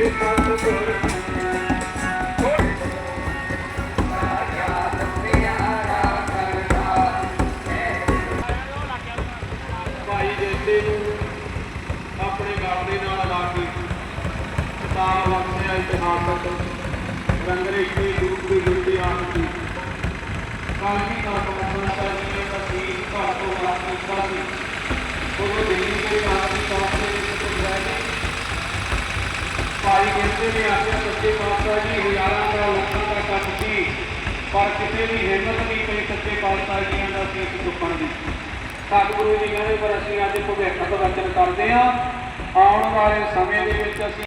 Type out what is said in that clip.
ਭਾਈ ਜੇਤੇ ਨੂੰ ਆਪਣੇ ਗਲ ਨਾਲ ਲਾ ਕੇ ਕਿਤਾਬ ਵਰਤਿਆ ਇਤਿਹਾਸਕ ਰੰਗਰੇਖੀ ਰੂਪ ਦੀ ਜੁੜੀ ਦਾ। ਕਮੰਡਾ ਜੀ ਭਾਈ ਕਹਿੰਦੇ ਨੇ, ਆਖਿਆ ਸੱਚੇ ਪਾਤਸ਼ਾਹ ਜੀ, ਹਜ਼ਾਰਾਂ ਦਾ, ਲੱਖਾਂ ਦਾ ਕੰਮ ਸੀ, ਪਰ ਕਿਸੇ ਦੀ ਹਿੰਮਤ ਨਹੀਂ ਪਈ ਸੱਚੇ ਪਾਤਸ਼ਾਹ ਜੀਆਂ ਦਾ ਸੀਸ ਚੁੱਕਣ ਦੀ। ਸਤਿਗੁਰੂ ਜੀ ਕਹਿੰਦੇ, ਪਰ ਅਸੀਂ ਅੱਜ ਭਵਿੱਖ ਦਾ ਵਚਨ ਕਰਦੇ ਹਾਂ। ਆਉਣ ਵਾਲੇ ਸਮੇਂ ਦੇ ਵਿੱਚ ਅਸੀਂ